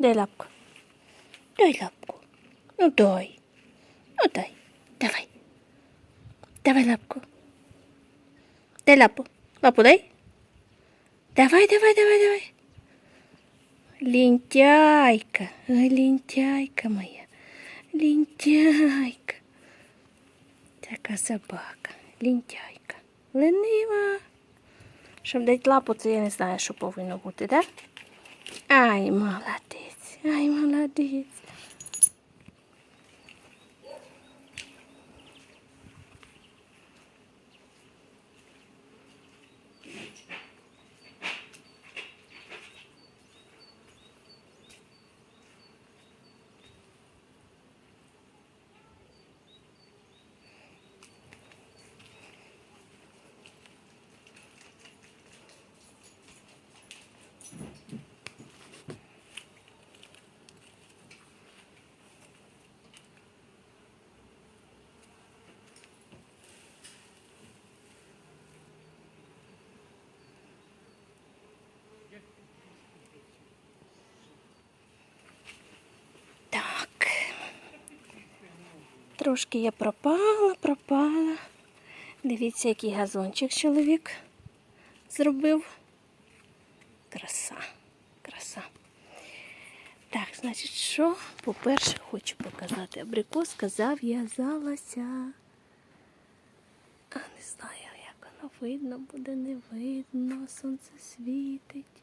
Дай лапку. Дай лапку. Ну дай. Ну дай. Давай. Давай лапку. Дай лапу. Лапу дай. Давай, давай, давай, давай. Лентяйка. Лентяйка моя. Лентяйка. Така собака. Лентяйка. Ленива. Щоб дати лапу, це я не знаю, що повинно бути, так? Да? Ай, молодець. Ай, молодець. Так. Трошки я пропала, пропала. Дивіться, який газончик чоловік зробив. Краса, краса. Так, значить, що? По-перше, хочу показати. Абрикоска зав'язалася. А не знаю, як воно видно буде, не видно. Сонце світить,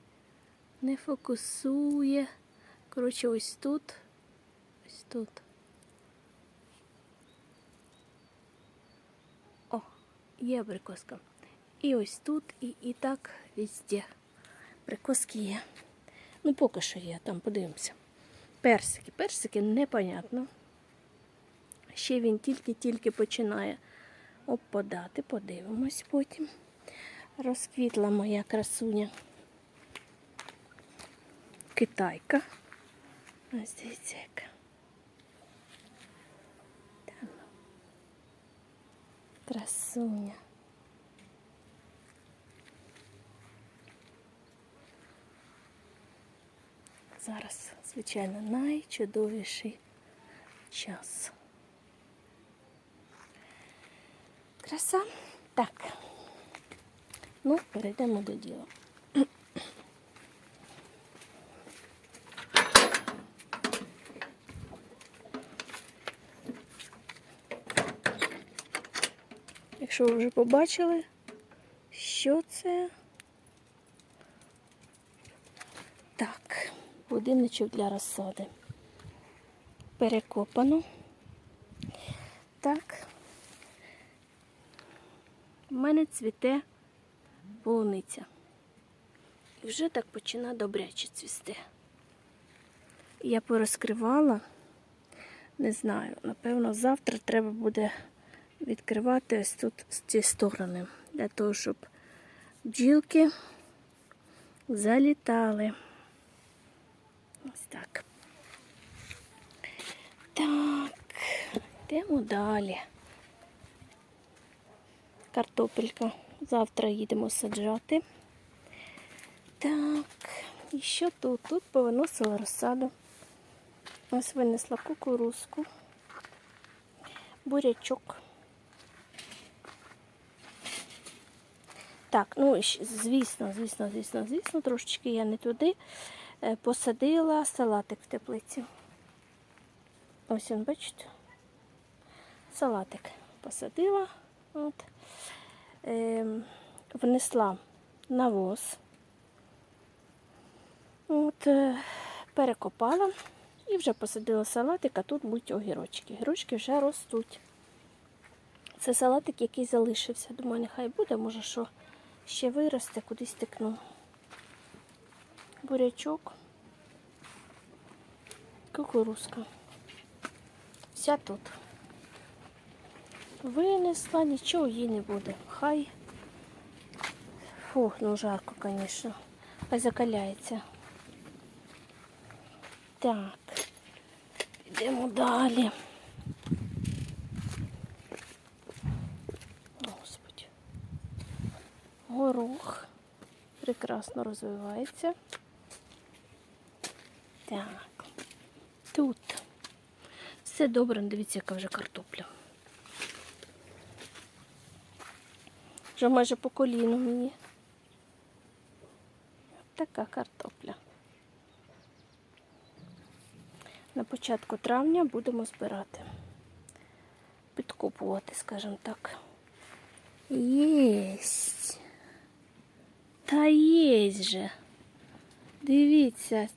не фокусує. Коротше, ось тут. Ось тут. Є абрикоска. І ось тут, і, і так везде. Абрикоски є. Ну, поки що є, там подивимося. Персики. Персики непонятно. Ще він тільки-тільки починає опадати. Подивимось потім. Розквітла моя красуня. Китайка. Ось дивіться яка. Та ну. Красуня. Зараз, звичайно, найчудовіший час. Краса. Так. Ну, перейдемо до діла. Якщо ви вже побачили, що це? Так, будиночок для розсади. Перекопано. Так. У мене цвіте полуниця. І вже так починає добряче цвісти. Я порозкривала, не знаю, напевно, завтра треба буде відкривати ось тут з цієї сторони, для того, щоб бджілки залітали. Ось так. Так, йдемо далі. Картопелька. Завтра їдемо саджати. Так, і що тут? Тут повиносила розсаду. Ось винесла кукурузку, бурячок. Так, ну звісно, звісно, звісно, звісно, трошечки я не туди е, посадила салатик в теплиці. Ось він, бачите? Салатик посадила, от, ем, внесла навоз, от, е, перекопала і вже посадила салатик, а тут будуть огірочки. Огірочки вже ростуть. Це салатик, який залишився. Думаю, нехай буде, може, що ще виросте, кудись тикну. Бурячок, кукурузка. Вся тут. Винесла, нічого їй не буде. Хай. Фух, ну жарко, звісно. Хай закаляється. Так, йдемо далі. Господи. Горох прекрасно розвивається. Так. Тут. Все добре, дивіться, яка вже картопля. Вже майже по коліну мені. Така картопля. На початку травня будемо збирати. Підкопувати, скажімо так. Єсть. Та єсть же. Дивіться,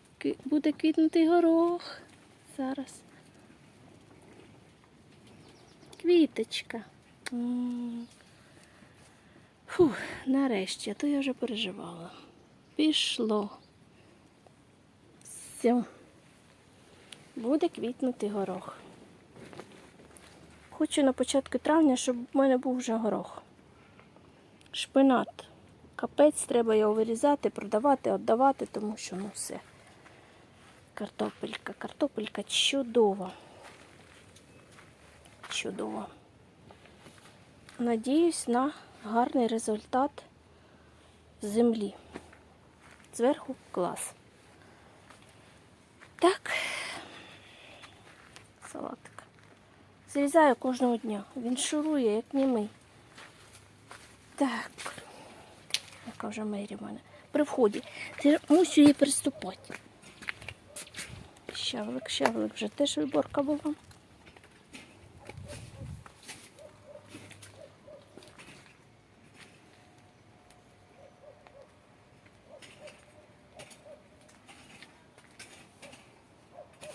буде квітнути горох. Зараз. Квіточка. Фух, нарешті, а то я вже переживала. Пішло. Все. Буде квітнути горох. Хочу на початку травня, щоб в мене був вже горох. Шпинат. Капець, треба його вирізати, продавати, віддавати, тому що ну все. Картопелька, картопелька чудова. Чудова. Надіюсь на гарний результат з землі. Зверху клас. Так. Салатик. Зрізаю кожного дня. Він шурує, як німий. Так. Вже мері в мене. При вході. Ти мусю її приступати. Щавлик, щавлик, вже теж виборка була.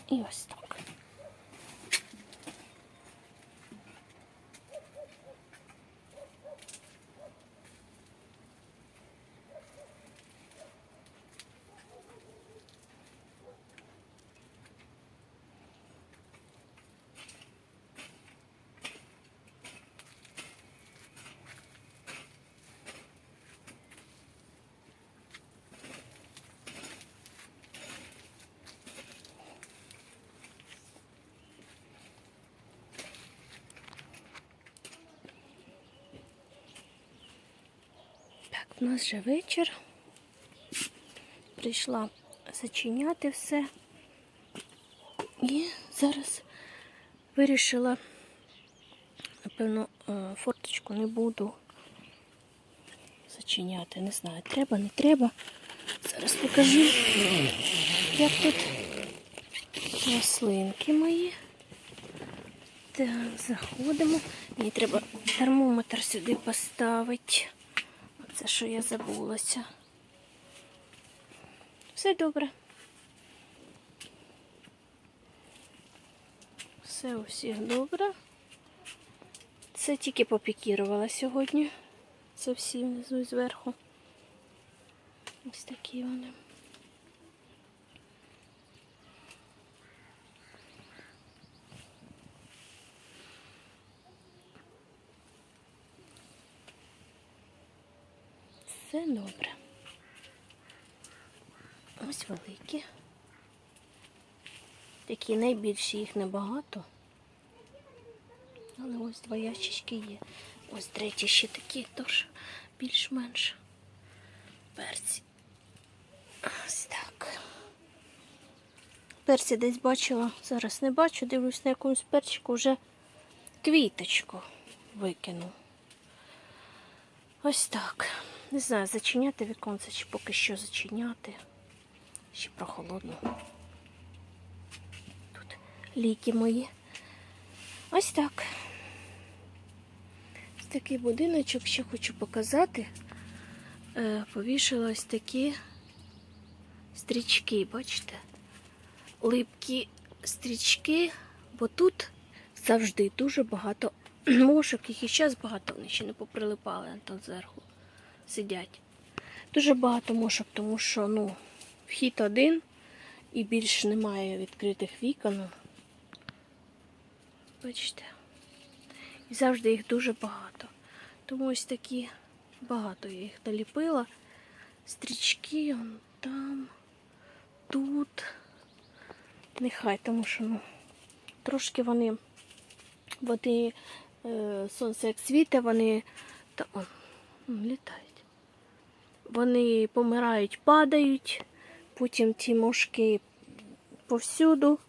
І ось так. В нас вже вечір. Прийшла зачиняти все. І зараз вирішила, напевно, е, форточку не буду зачиняти. Не знаю, треба, не треба. Зараз покажу, як тут рослинки мої. Так, заходимо. Мені треба термометр сюди поставити. Це що я забулася. Все добре. Все у всіх добре. Це тільки попікірувала сьогодні. Це всі внизу і зверху. Ось такі вони. Все добре. Ось великі. Такі найбільші, їх небагато. Але ось два ящички є. Ось третій ще такі, тож більш-менш перці. Ось так. Перці десь бачила, зараз не бачу, дивлюсь на якомусь перчику вже квіточку викинув. Ось так. Не знаю, зачиняти віконце чи поки що зачиняти. Ще прохолодно. Тут ліки мої. Ось так. Ось такий будиночок ще хочу показати. Е, Повішала ось такі стрічки, бачите? Липкі стрічки, бо тут завжди дуже багато мошок, їх і зараз багато, вони ще не поприлипали там зверху сидять. Дуже багато мошок, тому що ну, вхід один і більше немає відкритих вікон. Бачите? І завжди їх дуже багато. Тому ось такі багато я їх наліпила. Стрічки он там, тут. Нехай, тому що ну, трошки вони, вони е, сонце як світе, вони та, о, літають. Вони помирають, падають, потім ті мошки повсюду,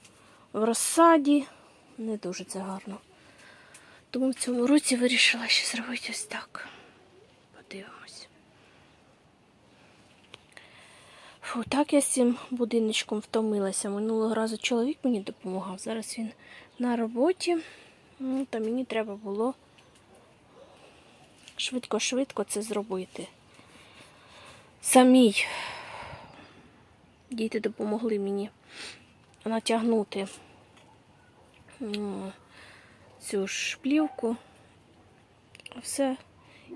в розсаді. Не дуже це гарно. Тому в цьому році вирішила ще зробити ось так. Подивимось. Фу, так я з цим будиночком втомилася. Минулого разу чоловік мені допомагав. Зараз він на роботі. Ну, та мені треба було швидко-швидко це зробити. Самій діти допомогли мені натягнути цю ж плівку, а все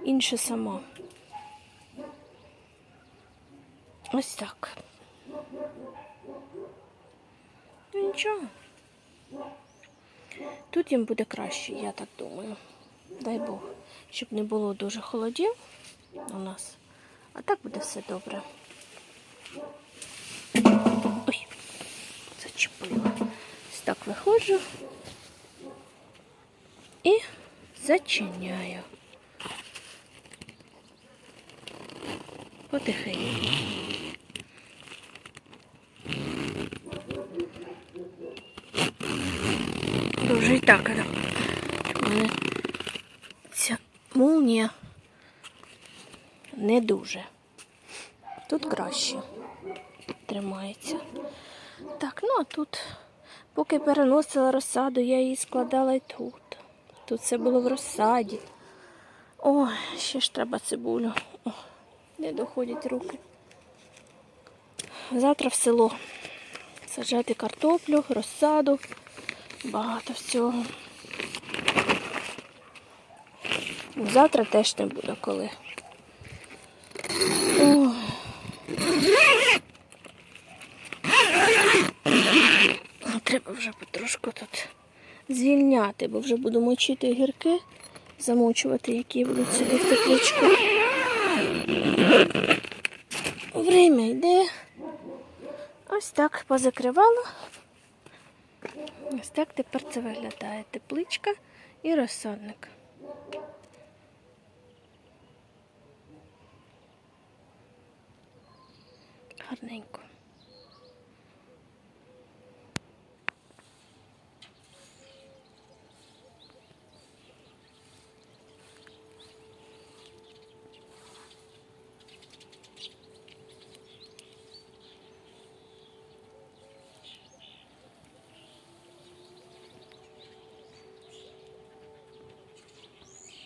інше сама. Ось так. Ну нічого. Тут їм буде краще, я так думаю. Дай Бог, щоб не було дуже холодів у нас. А так буде все добре. Ой, зачепила. Ось так виходжу і зачиняю. Потихеньку. Дуже і так. Мене ця молнія не дуже. Тут краще тримається. Так, ну а тут, поки переносила розсаду, я її складала і тут. Тут все було в розсаді. Ой, ще ж треба цибулю. О, не доходять руки. Завтра в село саджати картоплю, розсаду, багато всього. Завтра теж не буде коли. Ой. Треба вже потрошку тут звільняти, бо вже буду мочити гірки, замочувати, які будуть собі в тепличку. Время йде. Ось так позакривала. Ось так тепер це виглядає тепличка і розсадник. Гарненько.